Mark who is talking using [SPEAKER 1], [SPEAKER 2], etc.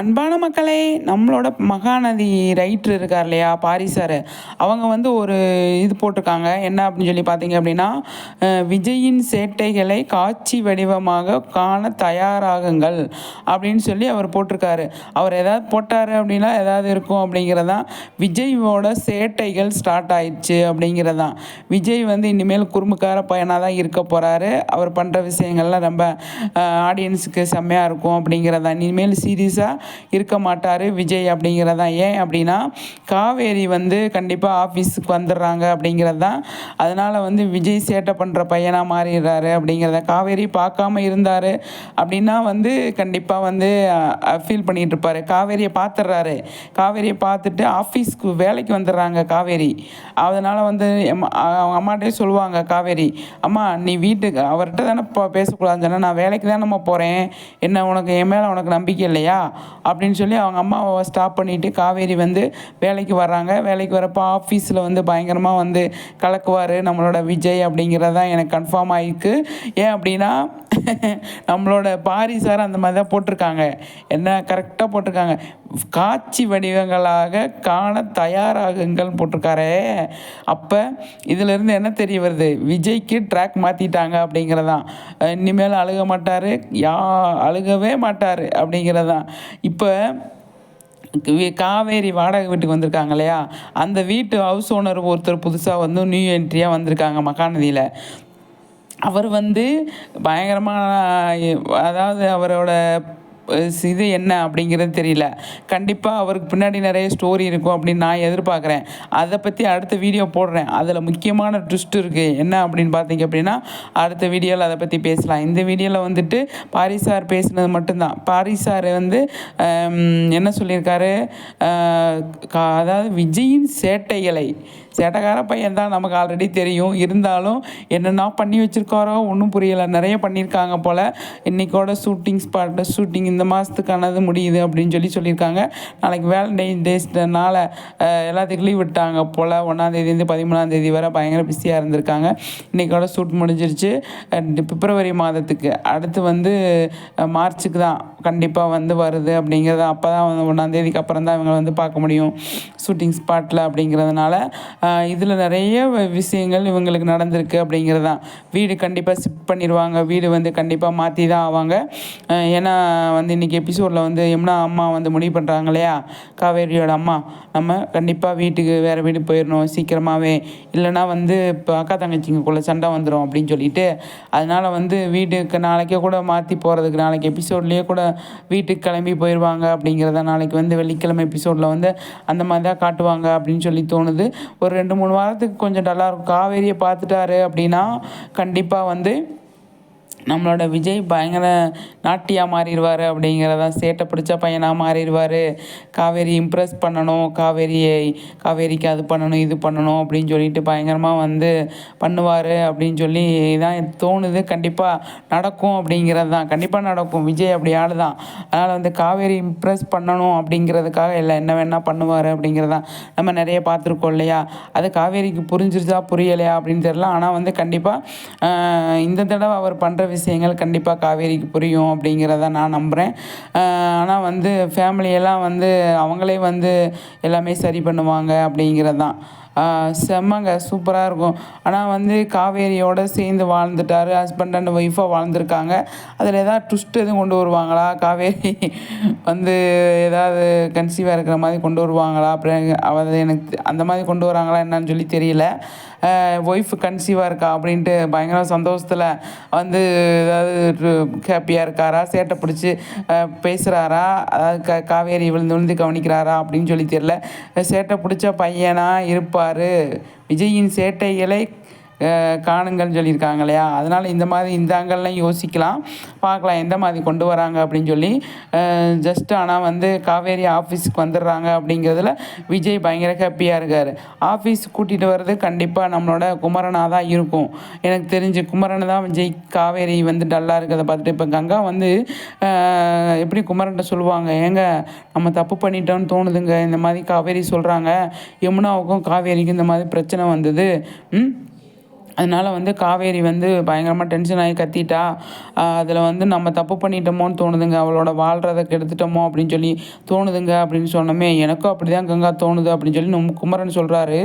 [SPEAKER 1] அன்பான மக்களே நம்மளோட மகாநதி ரைட்ரு இருக்கார் இல்லையா பாரிசார் அவங்க வந்து ஒரு இது போட்டிருக்காங்க. என்ன அப்படின்னு சொல்லி பார்த்தீங்க அப்படின்னா விஜயின் சேட்டைகளை காட்சி வடிவமாக காண தயாராகுங்கள் அப்படின்னு சொல்லி அவர் போட்டிருக்காரு. அவர் ஏதாவது போட்டார் அப்படின்னா ஏதாவது இருக்கும் அப்படிங்கிறதான் விஜயோட சேட்டைகள் ஸ்டார்ட் ஆயிடுச்சு அப்படிங்கிறதான் விஜய் வந்து இனிமேல் குறும்புக்கார பையனாக தான் இருக்க போகிறாரு அவர் பண்ணுற விஷயங்கள்லாம் ரொம்ப ஆடியன்ஸுக்கு செம்மையாக இருக்கும் அப்படிங்கிறதான் இனிமேல் சீரியஸாக இருக்க மாட்டார். விஜய் அப்படிங்கிறதான் ஏன் அப்படின்னா காவேரி வந்து கண்டிப்பாக ஆஃபீஸுக்கு வந்துடுறாங்க அப்படிங்கிறது தான் அதனால் வந்து விஜய் சேட்டை பண்ணுற பையனாக மாறிடுறாரு அப்படிங்கிறத காவேரி பார்க்காம இருந்தார் அப்படின்னா வந்து கண்டிப்பாக வந்து ஃபீல் பண்ணிகிட்டு இருப்பார். காவேரியை பார்த்துடுறாரு. காவேரியை பார்த்துட்டு ஆஃபீஸ்க்கு வேலைக்கு வந்துடுறாங்க காவேரி. அதனால் வந்து அவங்க அம்மாட்டே சொல்லுவாங்க காவேரி அம்மா நீ வீட்டுக்கு அவர்கிட்ட தானே இப்போ பேசக்கூடாதுன்னு சொன்னால் நான் வேலைக்கு தானேம்மா போகிறேன் என்ன உனக்கு என் மேலே உனக்கு நம்பிக்கை இல்லையா? அப்படின்னு சொல்லி அவங்க அம்மாவை ஸ்டாப் பண்ணிவிட்டு காவேரி வந்து வேலைக்கு வர்றாங்க. வேலைக்கு வரப்போ ஆஃபீஸில் வந்து பயங்கரமாக வந்து கலக்குவார். நம்மளோட விஜய் அப்படிங்கிறது தான் எனக்கு கன்ஃபார்ம் ஆகிருக்கு ஏன் அப்படின்னா நம்மளோட பாரி சார் அந்த மாதிரி தான் போட்டிருக்காங்க. என்ன கரெக்டாக போட்டிருக்காங்க. காட்சி வடிவங்களாக காண தயாராகுங்கள் போட்டிருக்காரே. அப்போ இதிலிருந்து என்ன தெரிய வருது? விஜய்க்கு ட்ராக் மாற்றிட்டாங்க அப்படிங்கிறதான். இனிமேல் அழுக மாட்டார். யா அழுகவே மாட்டார் அப்படிங்கிறதான். இப்போ காவேரி வாடகை வீட்டுக்கு வந்திருக்காங்க இல்லையா? அந்த வீட்டு ஹவுஸ் ஓனர் ஒருத்தர் புதுசாக வந்து நியூ என்ட்ரியாக வந்திருக்காங்க மகாநதியில். அவர் வந்து பயங்கரமான அதாவது அவரோட இது என்ன அப்படிங்கிறது தெரியல. கண்டிப்பாக அவருக்கு பின்னாடி நிறைய ஸ்டோரி இருக்கும் அப்படின்னு நான் எதிர்பார்க்குறேன். அதை பற்றி அடுத்த வீடியோ போடுறேன். அதில் முக்கியமான ட்விஸ்ட் இருக்குது என்ன அப்படின்னு பார்த்தீங்க அப்படின்னா அடுத்த வீடியோவில் அதை பற்றி பேசலாம். இந்த வீடியோவில் வந்துட்டு பாரிஸ் சார் பேசினது மட்டும்தான். பாரிஸ் சார் வந்து என்ன சொல்லியிருக்காரு? கா- அதாவது விஜயின் சேட்டைகளை சேட்டைக்கார பையன் தான் நமக்கு ஆல்ரெடி தெரியும். இருந்தாலும் என்னென்ன பண்ணி வச்சுருக்காரோ ஒன்றும் புரியலை. நிறைய பண்ணியிருக்காங்க போல். இன்றைக்கோட ஷூட்டிங் ஸ்பாட்டில் ஷூட்டிங் இந்த மாதத்துக்கானது முடியுது அப்படின்னு சொல்லி சொல்லியிருக்காங்க. நாளைக்கு வேலண்டைன் டேஸ்னால எல்லாத்துக்கும் லீவ் விட்டாங்க போல். ஒன்றாந்தேதிலேருந்து பதிமூணாந்தேதி வரை பயங்கர பிஸியாக இருந்திருக்காங்க. இன்றைக்கோட ஷூட் முடிஞ்சிருச்சு. பிப்ரவரி மாதத்துக்கு. அடுத்து வந்து மார்ச்சுக்கு தான் கண்டிப்பாக வந்து வருது அப்படிங்கிறத அப்போ தான் வந்து ஒன்றாந்தேதிக்கு அப்புறம் தான் இவங்க வந்து பார்க்க முடியும். ஷூட்டிங் ஸ்பாட்டில் அப்படிங்கிறதுனால இதில் நிறைய விஷயங்கள் இவங்களுக்கு நடந்திருக்கு அப்படிங்கிறது தான் வீடு கண்டிப்பாக ஷிஃப்ட் பண்ணிடுவாங்க. வீடு வந்து கண்டிப்பாக மாற்றி தான் ஆவாங்க ஏன்னா வந்து இன்றைக்கி எபிசோடில் வந்து எம்னா அம்மா வந்து முடிவு பண்ணுறாங்க இல்லையா? காவேரியோட அம்மா. நம்ம கண்டிப்பாக வீட்டுக்கு வேறு வீடு போயிடணும் சீக்கிரமாகவே இல்லைன்னா வந்து இப்போ அக்கா தங்கச்சிங்கக்குள்ளே சண்டை வந்துடும் அப்படின்னு சொல்லிட்டு. அதனால் வந்து வீட்டுக்கு நாளைக்கே கூட மாற்றி போகிறதுக்கு நாளைக்கு எபிசோட்லேயே கூட வீட்டுக்கு கிளம்பி போயிடுவாங்க அப்படிங்கிறத நாளைக்கு வந்து வெள்ளிக்கிழமை எபிசோடில் வந்து அந்த மாதிரி தான் காட்டுவாங்க அப்படின்னு சொல்லி தோணுது. ஒரு ரெண்டு மூணு வாரத்துக்கு கொஞ்சம் டல்லாக இருக்கும். காவேரியை பார்த்துட்டாரு அப்படின்னா கண்டிப்பாக வந்து நம்மளோட விஜய் பயங்கர நாட்டியாக மாறிடுவார் அப்படிங்கிறத சேட்டை பிடிச்ச பையனாக மாறிடுவார். காவேரி இம்ப்ரெஸ் பண்ணணும் காவேரியை காவேரிக்கு அது பண்ணணும் இது பண்ணணும் அப்படின்னு சொல்லிட்டு பயங்கரமாக வந்து பண்ணுவார் அப்படின்னு சொல்லி தான் தோணுது. கண்டிப்பாக நடக்கும் அப்படிங்கிறது தான். கண்டிப்பாக நடக்கும். விஜய் அப்படி ஆள் தான். அதனால் வந்து காவேரி இம்ப்ரெஸ் பண்ணணும் அப்படிங்கிறதுக்காக இல்லை என்ன வேணால் பண்ணுவார் அப்படிங்கிறதான் நம்ம நிறைய பார்த்துருக்கோம் இல்லையா? அது காவேரிக்கு புரிஞ்சிருச்சா புரியலையா அப்படின்னு தெரியல. ஆனால் வந்து கண்டிப்பாக இந்த தடவை அவர் பண்ணுற விஷயங்கள் கண்டிப்பாக காவேரிக்கு புரியும் அப்படிங்கிறத நான் நம்புகிறேன் ஆனால் வந்து ஃபேமிலியெல்லாம் வந்து அவங்களே வந்து எல்லாமே சரி பண்ணுவாங்க அப்படிங்கிறது தான் செம்மங்க சூப்பராக இருக்கும். ஆனால் வந்து காவேரியோடு சேர்ந்து வாழ்ந்துட்டாரு ஹஸ்பண்ட் அண்ட் ஒய்ஃபாக வாழ்ந்துருக்காங்க. அதில் ஏதாவது ட்விஸ்ட் எதுவும் கொண்டு வருவாங்களா? காவேரி வந்து ஏதாவது கன்சீவாக இருக்கிற மாதிரி கொண்டு வருவாங்களா? அப்புறம் அவ எனக்கு அந்த மாதிரி கொண்டு வராங்களா என்னன்னு சொல்லி தெரியல. ஒய்ஃப் கன்சீவாக இருக்கா அப்படின்ட்டு பயங்கர சந்தோஷத்தில் வந்து ஏதாவது ஹாப்பியாக இருக்காரா? சேட்டை பிடிச்சி பேசுகிறாரா அதாவது க காவேரி விழுந்து விழுந்து கவனிக்கிறாரா அப்படின்னு சொல்லி தெரியல. சேட்டை பிடிச்ச பையனாக இருப்பார். விஜயின் சேட்டைகளை காணுங்கள்னு சொல்லியிருக்காங்க இல்லையா? அதனால் இந்த மாதிரி இந்த ஆங்கல்லாம் யோசிக்கலாம். பார்க்கலாம் எந்த மாதிரி கொண்டு வராங்க அப்படின்னு சொல்லி. ஜஸ்ட் ஆனால் வந்து காவேரி ஆஃபீஸுக்கு வந்துடுறாங்க அப்படிங்கிறதுல விஜய் பயங்கர ஹாப்பியாக இருக்கார். ஆஃபீஸ் கூட்டிகிட்டு வர்றது கண்டிப்பாக நம்மளோட குமரனாக தான் இருக்கும். எனக்கு தெரிஞ்சு குமரன் தான் விஜய் காவேரி வந்து டல்லாக இருக்கிறத பார்த்துட்டு இப்போ கங்கா வந்து எப்படி குமரன்ட்ட சொல்லுவாங்க? ஏங்க நம்ம தப்பு பண்ணிட்டோம்னு தோணுதுங்க. இந்த மாதிரி காவேரி சொல்கிறாங்க யமுனாவுக்கும் காவேரிக்கும் இந்த மாதிரி பிரச்சனை வந்தது. ம்? அதனால வந்து காவேரி வந்து பயங்கரமாக டென்ஷன் ஆகி கத்திட்டா அதில் வந்து நம்ம தப்பு பண்ணிட்டோமோன்னு தோணுதுங்க. அவளோட வாழ்கிறத கெடுத்துட்டோமோ அப்படின்னு சொல்லி தோணுதுங்க அப்படின்னு சொன்னோமே எனக்கும் அப்படி தான் கங்கா தோணுது அப்படின்னு சொல்லி நம்ம குமரன் சொல்கிறாரு